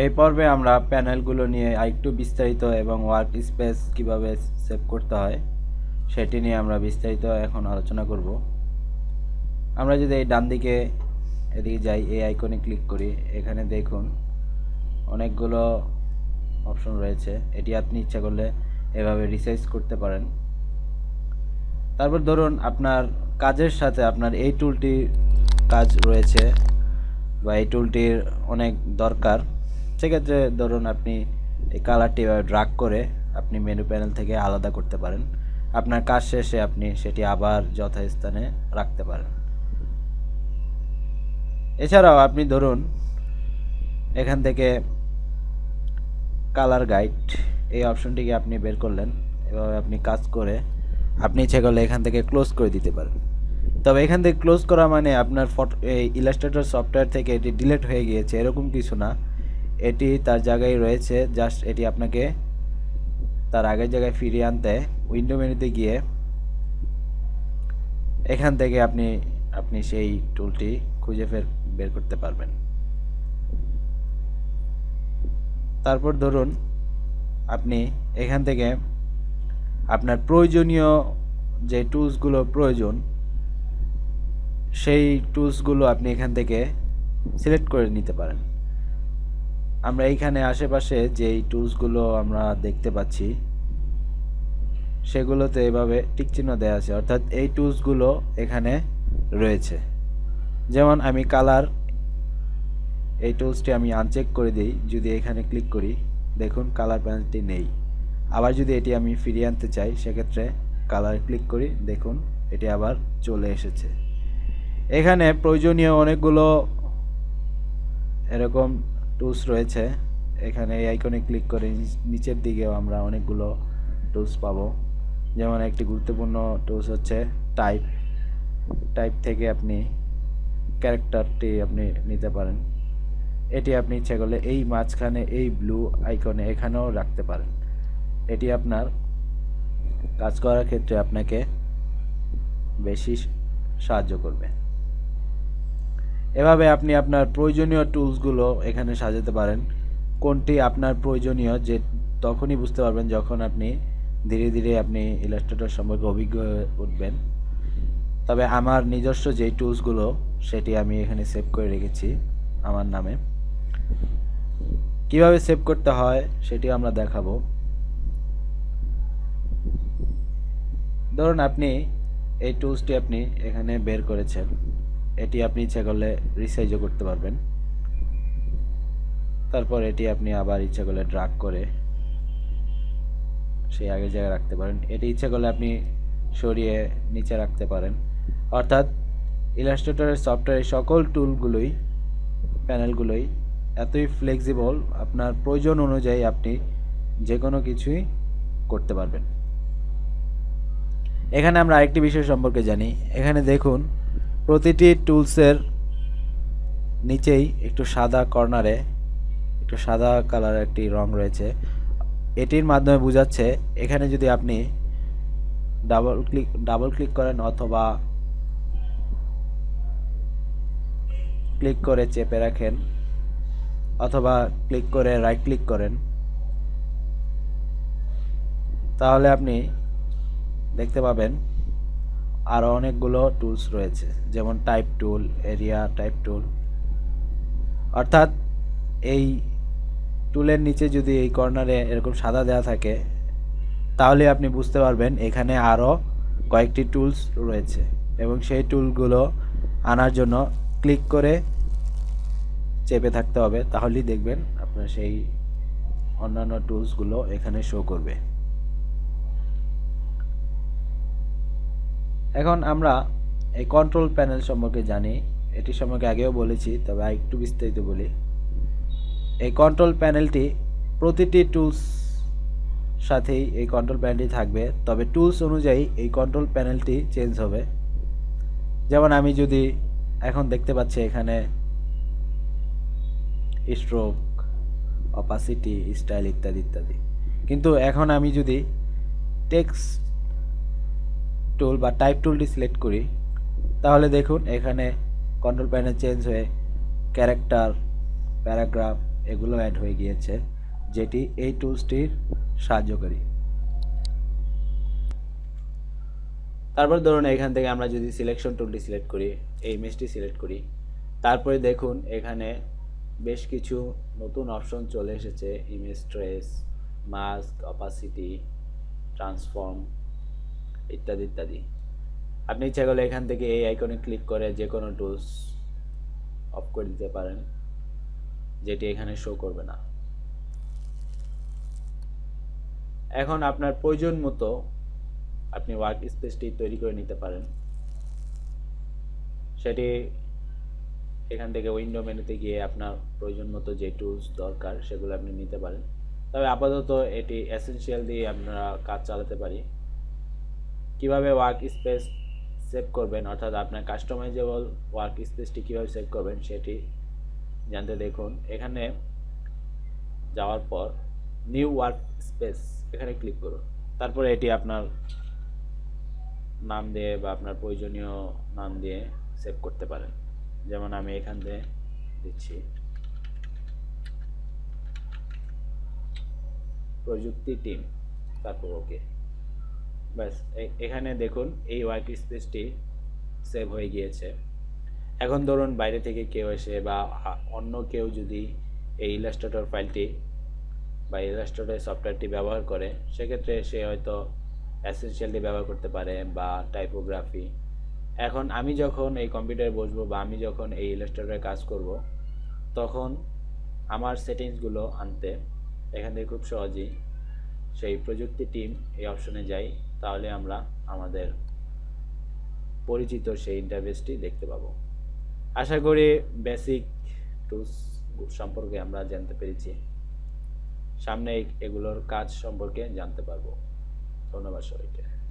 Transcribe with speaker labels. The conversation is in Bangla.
Speaker 1: এই পর্বে আমরা প্যানেলগুলো নিয়ে আরেকটু বিস্তারিত এবং ওয়ার্ক স্পেস কীভাবে সেভ করতে হয়, সেটি নিয়ে আমরা বিস্তারিত এখন আলোচনা করব। আমরা যদি এই ডান দিকে এদিকে যাই, এই আইকনে ক্লিক করি, এখানে দেখুন অনেকগুলো অপশন রয়েছে। এটি আপনি ইচ্ছা করলে এভাবে রিসাইজ করতে পারেন। তারপর ধরুন আপনার কাজের সাথে আপনার এই টুলটি কাজ রয়েছে বা এই টুলটির অনেক দরকার। সেক্ষেত্রে ধরুন আপনি এই কালারটি এভাবে ড্রাগ করে আপনি মেনু প্যানেল থেকে আলাদা করতে পারেন। আপনার কাজ শেষে আপনি সেটি আবার যথাস্থানে রাখতে পারেন। এছাড়াও আপনি ধরুন এখান থেকে কালার গাইড এই অপশনটিকে আপনি বের করলেন। এভাবে আপনি কাজ করে আপনি ইচ্ছে করলে এখান থেকে ক্লোজ করে দিতে পারেন। তবে এখান থেকে ক্লোজ করা মানে আপনার ফটো এই ইলাস্ট্রেটর সফটওয়্যার থেকে এটি ডিলেট হয়ে গিয়েছে, এরকম কিছু না। এটি তার জায়গায় রয়েছে জাস্ট এটি আপনাকে তার আগের জায়গায় ফিরিয়ে আনতে উইন্ডো মেনুতে গিয়ে এখান থেকে আপনি আপনি সেই টুলটি খুঁজে ফের, বের করতে পারবেন। তারপর ধরুন আপনি এখান থেকে আপনার প্রয়োজনীয় যে টুলসগুলো প্রয়োজন, সেই টুলসগুলো আপনি এখান থেকে সিলেক্ট করে নিতে পারেন। আমরা এইখানে আশেপাশে যেই টুলসগুলো আমরা দেখতে পাচ্ছি, সেগুলোতে এভাবে টিক চিহ্ন দেওয়া আছে। অর্থাৎ এই টুলসগুলো এখানে রয়েছে। যেমন আমি কালার এই টুলসটি আমি আনচেক করে দিই, যদি এখানে ক্লিক করি, দেখুন কালার প্যানেলটি নেই। আবার যদি এটি আমি ফিরিয়ে আনতে চাই, সেক্ষেত্রে কালার ক্লিক করি, দেখুন এটি আবার চলে এসেছে। এখানে প্রয়োজনীয় অনেকগুলো এরকম টুলস রয়েছে। এখানে এই আইকনে ক্লিক করে নিচ- নিচের দিকেও আমরা অনেকগুলো টুলস পাবো। যেমন একটি গুরুত্বপূর্ণ টুলস হচ্ছে টাইপ টাইপ থেকে আপনি ক্যারেক্টারটি আপনি নিতে পারেন। এটি আপনি ইচ্ছা করলে এই মাঝখানে এই ব্লু আইকনে এখানেও রাখতে পারেন। এটি আপনার কাজ করার ক্ষেত্রে আপনাকে বেশি সাহায্য করবে। এভাবে আপনি আপনার প্রয়োজনীয় টুলসগুলো এখানে সাজাতে পারেন। কোনটি আপনার প্রয়োজনীয় যে তখনই বুঝতে পারবেন যখন আপনি ধীরে ধীরে আপনি ইলাস্ট্রেটর সম্পর্কে অভিজ্ঞ হয়ে উঠবেন। তবে আমার নিজস্ব যেই টুলসগুলো, সেটি আমি এখানে সেভ করে রেখেছি আমার নামে। কীভাবে সেভ করতে হয় সেটি আমরা দেখাবো। ধরুন আপনি এই টুলসটি আপনি এখানে বের করেছেন। এটি আপনি ইচ্ছা করলে রিসাইজও করতে পারবেন। তারপর এটি আপনি আবার ইচ্ছা করলে ড্রাগ করে সেই আগের জায়গায় রাখতে পারেন। এটি ইচ্ছা করলে আপনি সরিয়ে নিচে রাখতে পারেন। অর্থাৎ ইলাস্ট্রেটরের সফটওয়্যারের সকল টুলগুলোই প্যানেলগুলোই এতই ফ্লেক্সিবল আপনার প্রয়োজন অনুযায়ী আপনি যে কোনো কিছুই করতে পারবেন। এখানে আমরা আরেকটি বিষয় সম্পর্কে জানি। এখানে দেখুন প্রতিটি টুলসের নিচেই একটু সাদা কর্নারে একটু সাদা কালারের একটি রং রয়েছে। এটির মাধ্যমে বোঝাচ্ছে এখানে যদি আপনি ডাবল ক্লিক ডাবল ক্লিক করেন অথবা ক্লিক করে চেপে রাখেন অথবা ক্লিক করে রাইট ক্লিক করেন, তাহলে আপনি দেখতে পাবেন আরও অনেকগুলো টুলস রয়েছে, যেমন type tool area type tool অর্থাৎ এই টুলের নিচে যদি এই কর্নারে এরকম সাদা দেওয়া থাকে, তাহলে আপনি বুঝতে পারবেন এখানে আরও কয়েকটি টুলস রয়েছে এবং সেই টুলগুলো আনার জন্য ক্লিক করে চেপে থাকতে হবে, তাহলেই দেখবেন আপনার সেই অন্যান্য টুলসগুলো এখানে শো করবে। এখন আমরা এই কন্ট্রোল প্যানেল সম্পর্কে জানি। এটি সম্পর্কে আগেও বলেছি, তবে একটু বিস্তারিত বলি। এই কন্ট্রোল প্যানেলটি প্রতিটি টুলস সাথেই এই কন্ট্রোল প্যানেলটি থাকবে, তবে টুলস অনুযায়ী এই কন্ট্রোল প্যানেলটি চেঞ্জ হবে। যেমন আমি যদি এখন দেখতে পাচ্ছি এখানে স্ট্রোক অপাসিটি স্টাইল ইত্যাদি ইত্যাদি। কিন্তু এখন আমি যদি টেক্সট টুল বা টাইপ টুলটি সিলেক্ট করি, তাহলে দেখুন এখানে কন্ট্রোল প্যানেল চেঞ্জ হয়ে ক্যারেক্টার প্যারাগ্রাফ এগুলো অ্যাড হয়ে গিয়েছে, যেটি এই টুলসটির সাহায্যকারী তারপর ধরুন এখান থেকে আমরা যদি সিলেকশন টুলটি সিলেক্ট করি এই ইমেজটি সিলেক্ট করি, তারপরে দেখুন এখানে বেশ কিছু নতুন অপশন চলে এসেছে image trace mask opacity transform ইত্যাদি ইত্যাদি। আপনি ইচ্ছা করলে এখান থেকে এই আইকনে ক্লিক করে যে কোনো টুলস অফ করে দিতে পারেন, যেটি এখানে শো করবে না। এখন আপনার প্রয়োজন মতো আপনি ওয়ার্ক স্পেসটি তৈরি করে নিতে পারেন। সেটি এখান থেকে উইন্ডো মেনুতে গিয়ে আপনার প্রয়োজন মতো যে টুলস দরকার সেগুলো আপনি নিতে পারেন। তবে আপাতত এটি এসেনশিয়াল দিয়ে আপনারা কাজ চালাতে পারি। কীভাবে ওয়ার্ক স্পেস সেভ করবেন? অর্থাৎ আপনার কাস্টমাইজেবল ওয়ার্ক স্পেসটি কীভাবে সেভ করবেন সেটি জানতে দেখুন। এখানে যাওয়ার পর নিউ ওয়ার্ক স্পেস এখানে ক্লিক করুন। তারপরে এটি আপনার নাম দিয়ে বা আপনার প্রয়োজনীয় নাম দিয়ে সেভ করতে পারেন। যেমন আমি এখান দিয়ে দিচ্ছি। প্রযুক্তি টিম তারপর ওকে ব্যাস এখানে দেখুন এই ওয়ার্ক স্পেসটি সেভ হয়ে গিয়েছে। এখন ধরুন বাইরে থেকে কেউ এসে বা অন্য কেউ যদি এই ইলাস্ট্রেটর ফাইলটি বা ইলাস্ট্রেটর সফটওয়্যারটি ব্যবহার করে, সেক্ষেত্রে সে হয়তো অ্যাসেনশিয়ালটি ব্যবহার করতে পারে বা টাইপোগ্রাফি এখন আমি যখন এই কম্পিউটারে বসবো বা আমি যখন এই ইলাস্ট্রেটরে কাজ করব, তখন আমার সেটিংসগুলো আনতে এখান থেকে খুব সহজেই সেই প্রযুক্তি টিম এই অপশনে যাই। তাহলে আমরা আমাদের পরিচিত সেই ইন্টারভেসটি দেখতে পাবো। আশা করি বেসিক টুলস সম্পর্কে আমরা জানতে পেরেছি। সামনে এগুলোর কাজ সম্পর্কে জানতে পারব। ধন্যবাদ সবাইকে।